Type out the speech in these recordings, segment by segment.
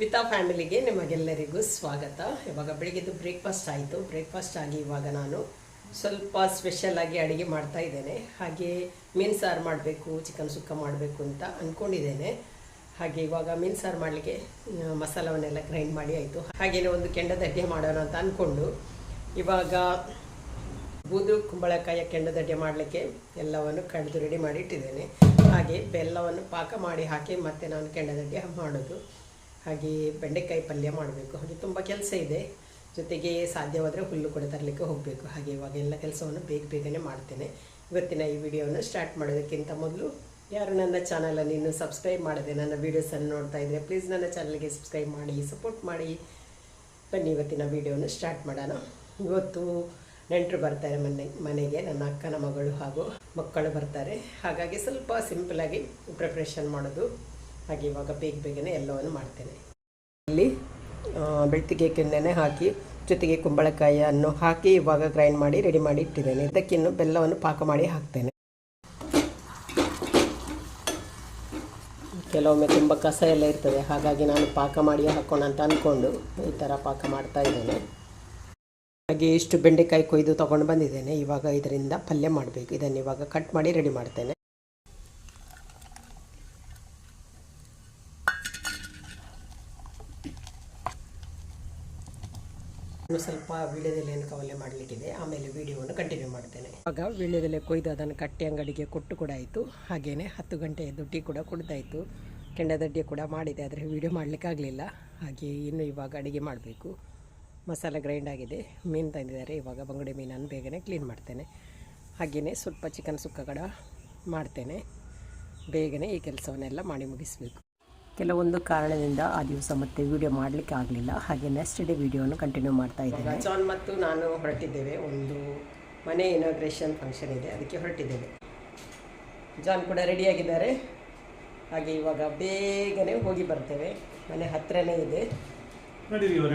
ವಿತಾ ಫ್ಯಾಮಿಲಿಗೆ ನಿಮಗೆಲ್ಲರಿಗೂ ಸ್ವಾಗತ. ಇವಾಗ ಬೆಳಿಗ್ಗೆದು ಬ್ರೇಕ್ಫಾಸ್ಟ್ ಆಯಿತು. ಬ್ರೇಕ್ಫಾಸ್ಟ್ ಆಗಿ ಇವಾಗ ನಾನು ಸ್ವಲ್ಪ ಸ್ಪೆಷಲ್ ಆಗಿ ಅಡುಗೆ ಮಾಡ್ತಾ ಇದ್ದೇನೆ. ಹಾಗೆ ಮೀನು ಸಾರು ಮಾಡಬೇಕು, ಚಿಕನ್ ಸುಕ್ಕ ಮಾಡಬೇಕು ಅಂತ ಅಂದ್ಕೊಂಡಿದ್ದೇನೆ ಹಾಗೆ ಇವಾಗ ಮೀನು ಸಾರು ಮಾಡಲಿಕ್ಕೆ ಮಸಾಲವನ್ನೆಲ್ಲ ಗ್ರೈಂಡ್ ಮಾಡಿ ಆಯಿತು. ಹಾಗೆಯೇ ಒಂದು ಕೆಂಡದ ಅಡ್ಗೆ ಮಾಡೋಣ ಅಂತ ಅಂದ್ಕೊಂಡು ಇವಾಗ ಬೂದು ಕುಂಬಳಕಾಯಿಯ ಕೆಂಡದಡ್ಡೆ ಮಾಡಲಿಕ್ಕೆ ಎಲ್ಲವನ್ನು ಕಡಿದು ರೆಡಿ ಮಾಡಿ ಇಟ್ಟಿದ್ದೇನೆ ಹಾಗೆ ಬೆಲ್ಲವನ್ನು ಪಾಕ ಮಾಡಿ ಹಾಕಿ ಮತ್ತೆ ನಾನು ಕೆಂಡದಡ್ಡೆ ಮಾಡೋದು. ಹಾಗೆ ಬೆಂಡೆಕಾಯಿ ಪಲ್ಯ ಮಾಡಬೇಕು. ಹಾಗೆ ತುಂಬ ಕೆಲಸ ಇದೆ. ಜೊತೆಗೆ ಸಾಧ್ಯವಾದರೆ ಹುಲ್ಲು ಕೂಡ ತರಲಿಕ್ಕೆ ಹೋಗಬೇಕು. ಹಾಗೆ ಇವಾಗ ಎಲ್ಲ ಕೆಲಸವನ್ನು ಬೇಗ ಬೇಗನೆ ಮಾಡ್ತೇನೆ. ಇವತ್ತಿನ ಈ ವಿಡಿಯೋವನ್ನು ಸ್ಟಾರ್ಟ್ ಮಾಡೋದಕ್ಕಿಂತ ಮೊದಲು ಯಾರು ನನ್ನ ಚಾನಲನ್ನು ಇನ್ನೂ ಸಬ್ಸ್ಕ್ರೈಬ್ ಮಾಡದೆ ನನ್ನ ವೀಡಿಯೋಸನ್ನು ನೋಡ್ತಾ ಇದ್ದರೆ ಪ್ಲೀಸ್ ನನ್ನ ಚಾನಲ್ಗೆ ಸಬ್ಸ್ಕ್ರೈಬ್ ಮಾಡಿ ಸಪೋರ್ಟ್ ಮಾಡಿ. ಬನ್ನಿ, ಇವತ್ತಿನ ವೀಡಿಯೋವನ್ನು ಸ್ಟಾರ್ಟ್ ಮಾಡೋಣ. ಇವತ್ತು ನೆಂಟರು ಬರ್ತಾರೆ ಮನೆ, ಮನೆಗೆ. ನನ್ನ ಅಕ್ಕನ ಮಗಳು ಹಾಗೂ ಮಕ್ಕಳು ಬರ್ತಾರೆ. ಹಾಗಾಗಿ ಸ್ವಲ್ಪ ಸಿಂಪಲಾಗಿ ಪ್ರಿಪ್ರೇಷನ್ ಮಾಡೋದು. ಹಾಗೆ ಇವಾಗ ಬೇಗ ಬೇಗನೆ ಎಲ್ಲವನ್ನು ಮಾಡ್ತೇನೆ. ಇಲ್ಲಿ ಬೆಳ್ತಿಗೆ ಕೆನ್ನೆನೆ ಹಾಕಿ, ಜೊತೆಗೆ ಕುಂಬಳಕಾಯಿಯನ್ನು ಹಾಕಿ ಇವಾಗ ಗ್ರೈಂಡ್ ಮಾಡಿ ರೆಡಿ ಮಾಡಿ ಇಟ್ಟಿದ್ದೇನೆ. ಇದಕ್ಕಿನ್ನು ಬೆಲ್ಲವನ್ನು ಪಾಕ ಮಾಡಿ ಹಾಕ್ತೇನೆ. ಕೆಲವೊಮ್ಮೆ ತುಂಬ ಕಸ ಎಲ್ಲ ಇರ್ತದೆ. ಹಾಗಾಗಿ ನಾನು ಪಾಕ ಮಾಡಿ ಹಾಕೋಣ ಅಂತ ಅಂದ್ಕೊಂಡು ಈ ಥರ ಪಾಕ ಮಾಡ್ತಾ ಇದ್ದೇನೆ. ಹಾಗೆ ಇಷ್ಟು ಬೆಂಡೆಕಾಯಿ ಕೊಯ್ದು ತೊಗೊಂಡು ಬಂದಿದ್ದೇನೆ. ಇವಾಗ ಇದರಿಂದ ಪಲ್ಯ ಮಾಡಬೇಕು. ಇದನ್ನು ಇವಾಗ ಕಟ್ ಮಾಡಿ ರೆಡಿ ಮಾಡ್ತೇನೆ. ಇನ್ನು ಸ್ವಲ್ಪ ವೀಳ್ಯದೆಲೆಯನ್ನು ಕವಲೆ ಮಾಡಲಿಕ್ಕಿದೆ. ಆಮೇಲೆ ವಿಡಿಯೋವನ್ನು ಕಂಟಿನ್ಯೂ ಮಾಡ್ತೇನೆ. ಆಗ ವೀಳ್ಯದೆಲೆ ಕೊಯ್ದು ಅದನ್ನು ಕಟ್ಟೆ ಅಂಗಡಿಗೆ ಕೊಟ್ಟು ಕೂಡ ಆಯಿತು. ಹಾಗೆಯೇ ಹತ್ತು ಗಂಟೆ ದುಡ್ಡಿ ಟೀ ಕೂಡ ಕುಡ್ದಾಯಿತು. ಕೆಂಡದಡ್ಡಿ ಕೂಡ ಮಾಡಿದೆ, ಆದರೆ ವೀಡಿಯೋ ಮಾಡಲಿಕ್ಕಾಗಲಿಲ್ಲ ಹಾಗೆ ಇನ್ನು ಇವಾಗ ಅಡುಗೆ ಮಾಡಬೇಕು. ಮಸಾಲೆ ಗ್ರೈಂಡ್ ಆಗಿದೆ. ಮೀನು ತಂದಿದ್ದಾರೆ. ಇವಾಗ ಬಂಗಡೆ ಮೀನನ್ನು ಬೇಗನೆ ಕ್ಲೀನ್ ಮಾಡ್ತೇನೆ. ಹಾಗೆಯೇ ಸ್ವಲ್ಪ ಚಿಕನ್ ಸುಕ್ಕ ಕೂಡ ಮಾಡ್ತೇನೆ. ಬೇಗನೆ ಈ ಕೆಲಸವನ್ನೆಲ್ಲ ಮಾಡಿ ಮುಗಿಸಬೇಕು. ಕೆಲವೊಂದು ಕಾರಣದಿಂದ ಆ ದಿವಸ ಮತ್ತೆ ವಿಡಿಯೋ ಮಾಡಲಿಕ್ಕೆ ಆಗಲಿಲ್ಲ. ಹಾಗೆ ನೆಕ್ಸ್ಟ್ ಡೇ ವಿಡಿಯೋನು ಕಂಟಿನ್ಯೂ ಮಾಡ್ತಾ ಇದ್ದೇನೆ. ಜಾನ್ ಮತ್ತು ನಾನು ಹೊರಟಿದ್ದೇವೆ. ಒಂದು ಮನೆ ಇನಾಗ್ರೇಷನ್ ಫಂಕ್ಷನ್ ಇದೆ. ಅದಕ್ಕೆ ಹೊರಟಿದ್ದೇವೆ. ಜಾನ್ ಕೂಡ ರೆಡಿಯಾಗಿದ್ದಾರೆ ಹಾಗೆ ಇವಾಗ ಬೇಗನೆ ಹೋಗಿ ಬರ್ತೇವೆ. ಮನೆ ಹತ್ತಿರನೇ ಇದೆ.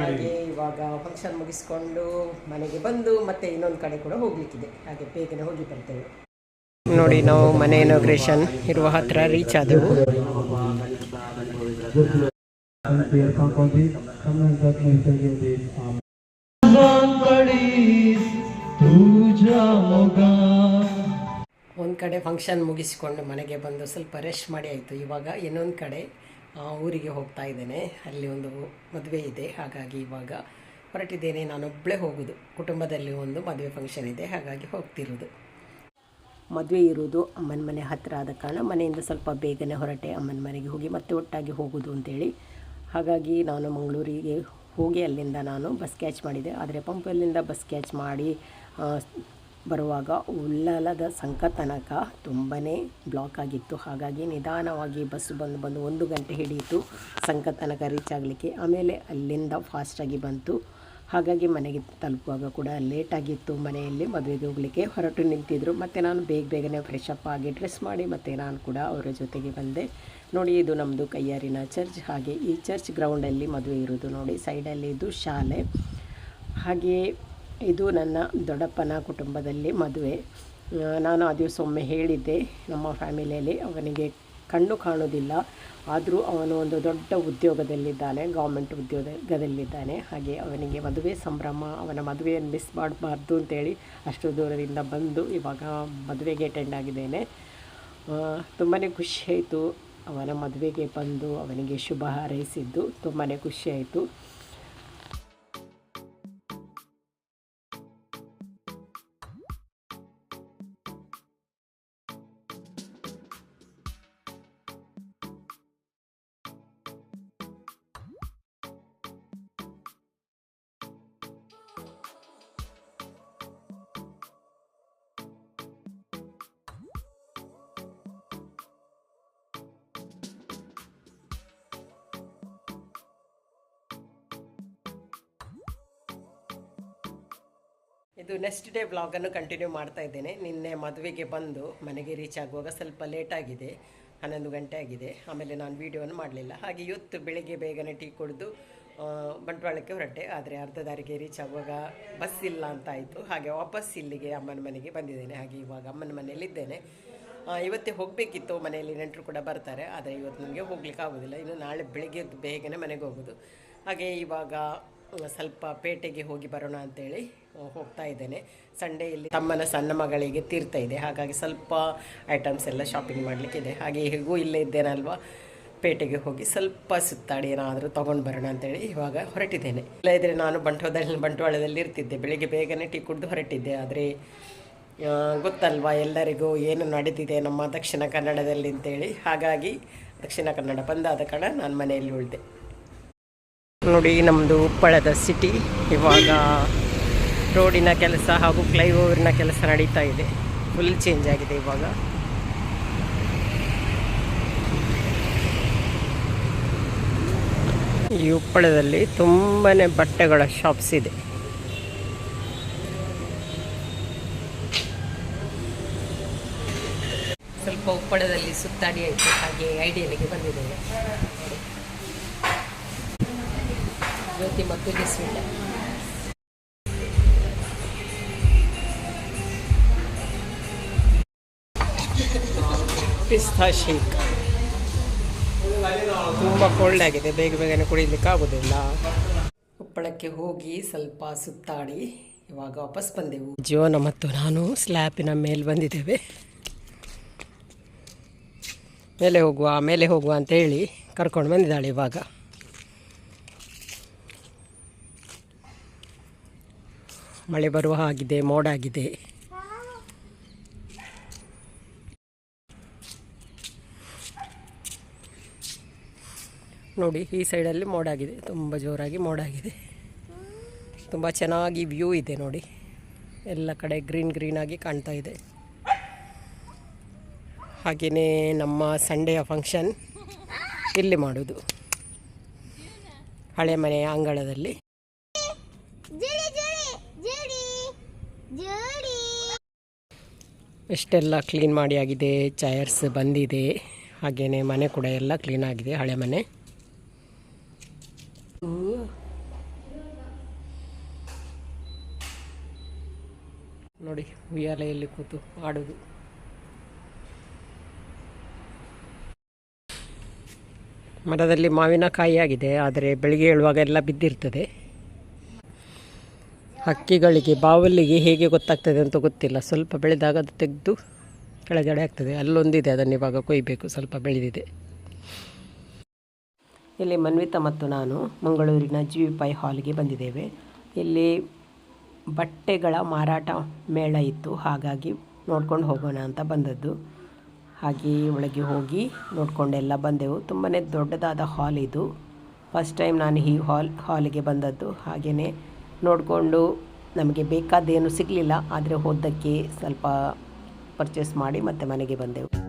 ಹಾಗೆ ಇವಾಗ ಫಂಕ್ಷನ್ ಮುಗಿಸ್ಕೊಂಡು ಮನೆಗೆ ಬಂದು ಮತ್ತೆ ಇನ್ನೊಂದು ಕಡೆ ಕೂಡ ಹೋಗ್ಲಿಕ್ಕಿದೆ. ಹಾಗೆ ಬೇಗನೆ ಹೋಗಿ ಬರ್ತೇವೆ. ನೋಡಿ ನಾವು ಮನೆ ಇನಾಗ್ರೇಷನ್ ಇರುವ ಹತ್ರ ರೀಚ್ ಆದೆವು. ಒಂದು ಕಡೆ ಫಂಕ್ಷನ್ ಮುಗಿಸಿಕೊಂಡು ಮನೆಗೆ ಬಂದು ಸ್ವಲ್ಪ ರೆಸ್ಟ್ ಮಾಡಿ ಆಯಿತು. ಇವಾಗ ಇನ್ನೊಂದು ಕಡೆ ಊರಿಗೆ ಹೋಗ್ತಾ ಇದ್ದೇನೆ. ಅಲ್ಲಿ ಒಂದು ಮದುವೆ ಇದೆ. ಹಾಗಾಗಿ ಇವಾಗ ಹೊರಟಿದ್ದೇನೆ. ನಾನೊಬ್ಬಳೇ ಹೋಗೋದು. ಕುಟುಂಬದಲ್ಲಿ ಒಂದು ಮದುವೆ ಫಂಕ್ಷನ್ ಇದೆ. ಹಾಗಾಗಿ ಹೋಗ್ತಿರೋದು. ಮದುವೆ ಇರೋದು ಅಮ್ಮನ ಮನೆ ಹತ್ತಿರ ಆದ ಕಾರಣ ಮನೆಯಿಂದ ಸ್ವಲ್ಪ ಬೇಗನೆ ಹೊರಟೆ ಅಮ್ಮನ ಮನೆಗೆ ಹೋಗಿ ಮತ್ತೆ ಒಟ್ಟಾಗಿ ಹೋಗೋದು ಅಂತೇಳಿ. ಹಾಗಾಗಿ ನಾನು ಮಂಗಳೂರಿಗೆ ಹೋಗಿ ಅಲ್ಲಿಂದ ನಾನು ಬಸ್ ಕ್ಯಾಚ್ ಮಾಡಿದೆ. ಆದರೆ ಪಂಪಲ್ಲಿಂದ ಬಸ್ ಕ್ಯಾಚ್ ಮಾಡಿ ಬರುವಾಗ ಉಲ್ಲಲದ ಸಂಕ ತನಕ ತುಂಬಾ ಬ್ಲಾಕ್ ಆಗಿತ್ತು. ಹಾಗಾಗಿ ನಿಧಾನವಾಗಿ ಬಸ್ಸು ಬಂದು ಬಂದು ಒಂದು ಗಂಟೆ ಹಿಡಿಯಿತು. ಸಂಕ ತನಕ ರೀಚ್ ಆಗಲಿಕ್ಕೆ. ಆಮೇಲೆ ಅಲ್ಲಿಂದ ಫಾಸ್ಟಾಗಿ ಬಂತು. ಹಾಗಾಗಿ ಮನೆಗೆ ತಲುಪುವಾಗ ಕೂಡ ಲೇಟಾಗಿತ್ತು. ಮನೆಯಲ್ಲಿ ಮದುವೆಗೆ ಹೋಗಲಿಕ್ಕೆ ಹೊರಟು ನಿಂತಿದ್ದರು ಮತ್ತು ನಾನು ಬೇಗ ಬೇಗನೆ ಫ್ರೆಶ್ ಅಪ್ ಆಗಿ ಡ್ರೆಸ್ ಮಾಡಿ, ಮತ್ತು ನಾನು ಕೂಡ ಅವರ ಜೊತೆಗೆ ಬಂದೆ. ನೋಡಿ, ಇದು ನಮ್ಮದು ಕೈಯಾರಿನ ಚರ್ಚ್ ಹಾಗೆ ಈ ಚರ್ಚ್ ಗ್ರೌಂಡಲ್ಲಿ ಮದುವೆ ಇರೋದು ನೋಡಿ ಸೈಡಲ್ಲಿ ಇದು ಶಾಲೆ. ಹಾಗೆಯೇ ಇದು ನನ್ನ ದೊಡ್ಡಪ್ಪನ ಕುಟುಂಬದಲ್ಲಿ ಮದುವೆ. ನಾನು ಆ ದಿವಸ ಒಮ್ಮೆ ಹೇಳಿದ್ದೆ ನಮ್ಮ ಫ್ಯಾಮಿಲಿಯಲ್ಲಿ ಅವನಿಗೆ ಕಣ್ಣು ಕಾಣೋದಿಲ್ಲ ಆದರೂ ಅವನು ಒಂದು ದೊಡ್ಡ ಉದ್ಯೋಗದಲ್ಲಿದ್ದಾನೆ ಗೌರ್ಮೆಂಟ್ ಉದ್ಯೋಗದಲ್ಲಿದ್ದಾನೆ. ಹಾಗೆ ಅವನಿಗೆ ಮದುವೆ ಸಂಭ್ರಮ, ಅವನ ಮದುವೆಯನ್ನು ಮಿಸ್ ಮಾಡಬಾರ್ದು ಅಂತೇಳಿ ಅಷ್ಟು ದೂರದಿಂದ ಬಂದು ಇವಾಗ ಮದುವೆಗೆ ಅಟೆಂಡ್ ಆಗಿದ್ದೇನೆ. ತುಂಬಾ ಖುಷಿಯಾಯಿತು ಅವನ ಮದುವೆಗೆ ಬಂದು ಅವನಿಗೆ ಶುಭ ಹಾರೈಸಿದ್ದು ತುಂಬಾ ಖುಷಿಯಾಯಿತು ಇದು ನೆಕ್ಸ್ಟ್ ಡೇ ವ್ಲಾಗನ್ನು ಕಂಟಿನ್ಯೂ ಮಾಡ್ತಾ ಇದ್ದೇನೆ. ನಿನ್ನೆ ಮದುವೆಗೆ ಬಂದು ಮನೆಗೆ ರೀಚ್ ಆಗುವಾಗ ಸ್ವಲ್ಪ ಲೇಟ್ ಆಗಿದೆ, ಹನ್ನೊಂದು ಗಂಟೆ ಆಗಿದೆ. ಆಮೇಲೆ ನಾನು ವೀಡಿಯೋವನ್ನು ಮಾಡಲಿಲ್ಲ. ಹಾಗೆ ಇವತ್ತು ಬೆಳಿಗ್ಗೆ ಬೇಗನೆ ಟೀ ಕುಡಿದು ಬಂಟ್ವಾಳಕ್ಕೆ ಹೊರಟೆ. ಆದರೆ ಅರ್ಧ ದಾರಿಗೆ ರೀಚ್ ಆಗುವಾಗ ಬಸ್ ಇಲ್ಲ ಅಂತ ಆಯಿತು. ಹಾಗೆ ವಾಪಸ್ ಇಲ್ಲಿಗೆ ಅಮ್ಮನ ಮನೆಗೆ ಬಂದಿದ್ದೇನೆ. ಹಾಗೆ ಇವಾಗ ಅಮ್ಮನ ಮನೆಯಲ್ಲಿದ್ದೇನೆ. ಇವತ್ತೇ ಹೋಗಬೇಕಿತ್ತು. ಮನೆಯಲ್ಲಿ ನೆಂಟರು ಕೂಡ ಬರ್ತಾರೆ. ಆದರೆ ಇವತ್ತು ನನಗೆ ಹೋಗ್ಲಿಕ್ಕೆ ಆಗೋದಿಲ್ಲ. ಇನ್ನು ನಾಳೆ ಬೆಳಿಗ್ಗೆ ಬೇಗನೆ ಮನೆಗೆ ಹೋಗೋದು. ಹಾಗೆ ಇವಾಗ ಸ್ವಲ್ಪ ಪೇಟೆಗೆ ಹೋಗಿ ಬರೋಣ ಅಂತೇಳಿ ಹೋಗ್ತಾ ಇದ್ದೇನೆ. ಸಂಡೇ ಇಲ್ಲಿ ತಮ್ಮನ ಸಣ್ಣ ಮಗಳಿಗೆ ತೀರ್ಥ ಇದೆ. ಹಾಗಾಗಿ ಸ್ವಲ್ಪ ಐಟಮ್ಸ್ ಎಲ್ಲ ಶಾಪಿಂಗ್ ಮಾಡಲಿಕ್ಕಿದೆ ಹಾಗೆ ಹೇಗೂ ಇಲ್ಲೇ ಇದ್ದೇನಲ್ವಾ, ಪೇಟೆಗೆ ಹೋಗಿ ಸ್ವಲ್ಪ ಸುತ್ತಾಡಿ ಏನಾದರೂ ತೊಗೊಂಡು ಬರೋಣ ಅಂತೇಳಿ ಇವಾಗ ಹೊರಟಿದ್ದೇನೆ. ಇಲ್ಲ ಇದ್ರೆ ನಾನು ಬಂಟ್ವಾಳದಲ್ಲಿ ಬಂಟ್ವಾಳದಲ್ಲಿ ಇರ್ತಿದ್ದೆ. ಬೆಳಿಗ್ಗೆ ಬೇಗನೆ ಟೀ ಕುಡಿದು ಹೊರಟಿದ್ದೆ. ಆದರೆ ಗೊತ್ತಲ್ವಾ ಎಲ್ಲರಿಗೂ ಏನು ನಡೀತಿದೆ ನಮ್ಮ ದಕ್ಷಿಣ ಕನ್ನಡದಲ್ಲಿ ಅಂತೇಳಿ. ಹಾಗಾಗಿ ದಕ್ಷಿಣ ಕನ್ನಡ ಬಂದಾದ ಕಾರಣ ನಾನು ಮನೆಯಲ್ಲಿ ಉಳಿದೆ. ನೋಡಿ ನಮ್ಮದು ಉಪ್ಪಳದ ಸಿಟಿ ಇವಾಗ ರೋಡಿನ ಕೆಲಸ ಹಾಗೂ ಫ್ಲೈಓವರ್ನ ಕೆಲಸ ನಡೀತಾ ಇದೆ. ಫುಲ್ ಚೇಂಜ್ ಆಗಿದೆ ಇವಾಗ. ಈ ಉಪ್ಪಳದಲ್ಲಿ ತುಂಬಾ ಬಟ್ಟೆಗಳ ಶಾಪ್ಸ್ ಇದೆ. ಸ್ವಲ್ಪ ಉಪ್ಪಳದಲ್ಲಿ ಸುತ್ತಾಡಿ ಆಯಿತು ಹಾಗೆ ಐಡಿಯಲ್ಲಿಗೆ ಬಂದಿದ್ದೇವೆ ಜ್ಯೋತಿ ಮತ್ತು ಜಸ್ಮಿನ್ ಪಿಸ್ತಾ ಶೇಕ್ ತುಂಬ ಕೋಲ್ಡ್ ಆಗಿದೆ ಬೇಗ ಬೇಗನೆ ಕುಡಿಲಿಕ್ಕೆ ಆಗೋದಿಲ್ಲ. ಕೊಪ್ಪಳಕ್ಕೆ ಹೋಗಿ ಸ್ವಲ್ಪ ಸುತ್ತಾಡಿ ಇವಾಗ ವಾಪಸ್ ಬಂದೆವು. ಜೀವನ ಮತ್ತು ನಾನು ಸ್ಲ್ಯಾಪಿನ ಮೇಲೆ ಬಂದಿದ್ದೇವೆ. ಮೇಲೆ ಹೋಗುವ ಮೇಲೆ ಹೋಗುವ ಅಂತ ಹೇಳಿ ಕರ್ಕೊಂಡು ಬಂದಿದ್ದಾಳೆ ಇವಾಗ. ಮಳೆ ಬರುವ ಹಾಗಿದೆ, ಮೋಡ ಆಗಿದೆ. ನೋಡಿ, ಈ ಸೈಡಲ್ಲಿ ಮೋಡ ಆಗಿದೆ. ತುಂಬ ಜೋರಾಗಿ ಮೋಡ ಆಗಿದೆ. ತುಂಬ ಚೆನ್ನಾಗಿ ವ್ಯೂ ಇದೆ ನೋಡಿ. ಎಲ್ಲ ಕಡೆ ಗ್ರೀನ್ ಗ್ರೀನ್ ಆಗಿ ಕಾಣ್ತಾ ಇದೆ. ಹಾಗೆಯೇ ನಮ್ಮ ಸಂಡೆಯ ಫಂಕ್ಷನ್ ಇಲ್ಲಿ ಮಾಡೋದು. ಹಳೆ ಮನೆಯ ಅಂಗಳದಲ್ಲಿ. ಎಷ್ಟೆಲ್ಲ ಕ್ಲೀನ್ ಮಾಡಿ ಆಗಿದೆ, ಚೈರ್ಸ್ ಬಂದಿದೆ ಹಾಗೆಯೇ ಮನೆ ಕೂಡ ಎಲ್ಲ ಕ್ಲೀನ್ ಆಗಿದೆ, ಹಳೆ ಮನೆ. ನೋಡಿ, ಉಯ್ಯಾಲೆಯಲ್ಲಿ ಕೂತು ಆಡೋದು. ಮರದಲ್ಲಿ ಮಾವಿನಕಾಯಿ ಆಗಿದೆ, ಆದರೆ ಬೆಳಿಗ್ಗೆ ಏಳುವಾಗ ಎಲ್ಲ ಬಿದ್ದಿರ್ತದೆ. ಹಕ್ಕಿಗಳಿಗೆ, ಬಾವಲಿಗೆ ಹೇಗೆ ಗೊತ್ತಾಗ್ತದೆ ಅಂತ ಗೊತ್ತಿಲ್ಲ. ಸ್ವಲ್ಪ ಬೆಳೆದಾಗ ಅದು ತೆಗೆದು ಕೆಳಗಡೆ ಆಗ್ತದೆ. ಅಲ್ಲೊಂದಿದೆ, ಅದನ್ನು ಇವಾಗ ಕೊಯ್ಬೇಕು. ಸ್ವಲ್ಪ ಬೆಳೆದಿದೆ. ಇಲ್ಲಿ ಮನ್ವಿತಾ ಮತ್ತು ನಾನು ಮಂಗಳೂರಿನ ಜಿ ವಿ ಪೈ ಹಾಲ್ಗೆ ಬಂದಿದ್ದೇವೆ. ಇಲ್ಲಿ ಬಟ್ಟೆಗಳ ಮಾರಾಟ ಮೇಳ ಇತ್ತು. ಹಾಗಾಗಿ ನೋಡ್ಕೊಂಡು ಹೋಗೋಣ ಅಂತ ಬಂದದ್ದು. ಹಾಗೆ ಒಳಗೆ ಹೋಗಿ ನೋಡಿಕೊಂಡೆಲ್ಲ ಬಂದೆವು. ತುಂಬಾ ದೊಡ್ಡದಾದ ಹಾಲ್ ಇದು. ಫಸ್ಟ್ ಟೈಮ್ ನಾನು ಈ ಹಾಲ್ ಹಾಲಿಗೆ ಬಂದದ್ದು. ಹಾಗೆಯೇ ನೋಡಿಕೊಂಡು ನಮಗೆ ಬೇಕಾದೇನು ಸಿಗಲಿಲ್ಲ ಆದರೆ ಹೋದಕ್ಕೆ ಸ್ವಲ್ಪ ಪರ್ಚೇಸ್ ಮಾಡಿ ಮತ್ತೆ ಮನೆಗೆ ಬಂದೆವು.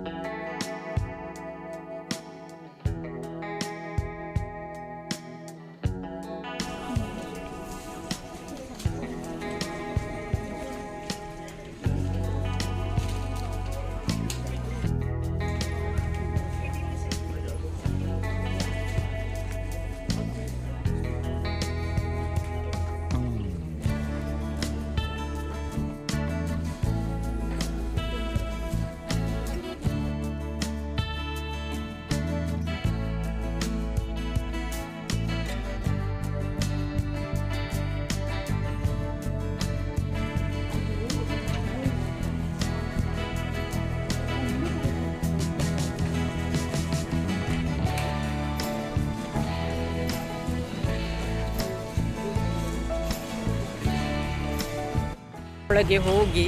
ಒಳಗೆ ಹೋಗಿ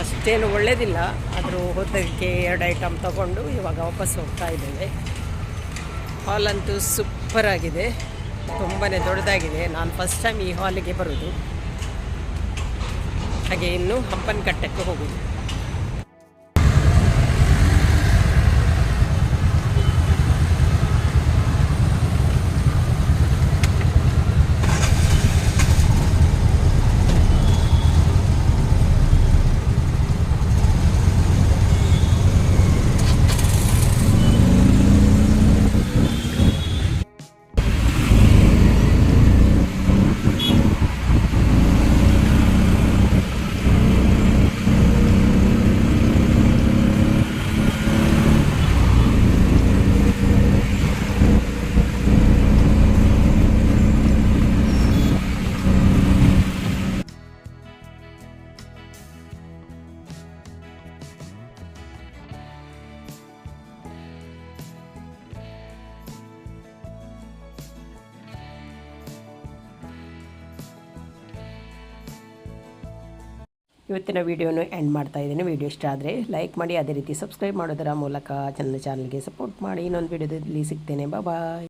ಅಷ್ಟೇನು ಒಳ್ಳೆಯದಿಲ್ಲ ಆದರೂ ಹೋದಕ್ಕೆ ಎರಡು ಐಟಮ್ ತಗೊಂಡು ಇವಾಗ ವಾಪಸ್ ಹೋಗ್ತಾ ಇದ್ದೇವೆ. ಹಾಲ್ ಅಂತೂ ಸೂಪರ್ ಆಗಿದೆ. ತುಂಬಾ ದೊಡ್ಡದಾಗಿದೆ. ನಾನು ಫಸ್ಟ್ ಟೈಮ್ ಈ ಹಾಲಿಗೆ ಬರೋದು. ಹಾಗೆ ಇನ್ನು ಹಂಪನಕಟ್ಟಕ್ಕೆ ಹೋಗೋದು. ಇವತ್ತಿನ ವೀಡಿಯೋನು ಎಂಡ್ ಮಾಡ್ತಾ ಇದ್ದೀನಿ. ವೀಡಿಯೋ ಇಷ್ಟ ಆದರೆ ಲೈಕ್ ಮಾಡಿ, ಅದೇ ರೀತಿ ಸಬ್ಸ್ಕ್ರೈಬ್ ಮಾಡೋದರ ಮೂಲಕ ನನ್ನ ಚಾನಲ್ಗೆ ಸಪೋರ್ಟ್ ಮಾಡಿ. ಇನ್ನೊಂದು ವೀಡಿಯೋದಲ್ಲಿ ಸಿಗ್ತೇನೆ. ಬಾಯ್